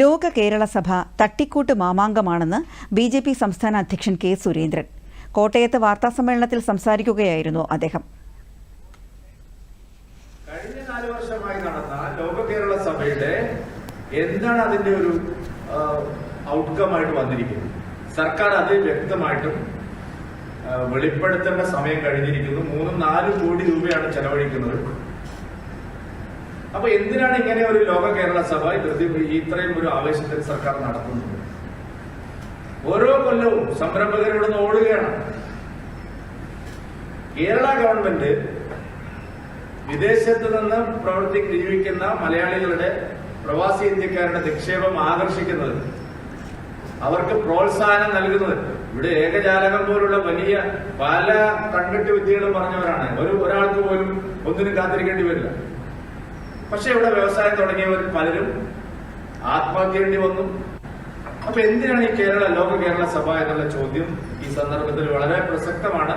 ലോക കേരള സഭ തട്ടിക്കൂട്ട് മാമാങ്കമാണെന്ന് ബി ജെ പി സംസ്ഥാന അധ്യക്ഷൻ കെ സുരേന്ദ്രൻ. കോട്ടയത്ത് വാർത്താസമ്മേളനത്തിൽ സംസാരിക്കുകയായിരുന്നു അദ്ദേഹം. കഴിഞ്ഞ നാല് വർഷമായി നടന്ന ലോക കേരള സഭയുടെ എന്താണ് അതിന്റെ ഒരു ഔട്ട്കം ആയിട്ട് വന്നിരിക്കുന്നത്? സർക്കാർ അത് വ്യക്തമായിട്ടും വെളിപ്പെടുത്തേണ്ട സമയം കഴിഞ്ഞിരിക്കുന്നു. മൂന്നും നാലും കോടി രൂപയാണ് ചെലവഴിക്കുന്നത്. അപ്പൊ എന്തിനാണ് ഇങ്ങനെ ഒരു ലോക കേരള സഭ ഇത്രയും ഒരു ആവേശത്തിൽ സർക്കാർ നടത്തുന്നത്? ഓരോ കൊല്ലവും സംരംഭകർ ഇവിടുന്ന് ഓടുകയാണ്. കേരള ഗവൺമെന്റ് വിദേശത്ത് നിന്ന് പ്രവർത്തി ജീവിക്കുന്ന മലയാളികളുടെ പ്രവാസി ഇന്ത്യക്കാരുടെ നിക്ഷേപം ആകർഷിക്കുന്നത് അവർക്ക് പ്രോത്സാഹനം നൽകുന്നത്. ഇവിടെ ഏകജാലകം പോലുള്ള വലിയ പല കൺകെട്ട് വിദ്യകളും പറഞ്ഞവരാണ്. ഒരു ഒരാൾക്ക് പോലും ഒന്നിനും കാത്തിരിക്കേണ്ടി വരില്ല. പക്ഷെ ഇവിടെ വ്യവസായം തുടങ്ങിയവർ പലരും ആത്മഹത്യ ചെയ്യേണ്ടി വന്നു. അപ്പൊ എന്തിനാണ് ഈ കേരള ലോക കേരള സഭ എന്നുള്ള ചോദ്യം ഈ സന്ദർഭത്തിൽ വളരെ പ്രസക്തമാണ്.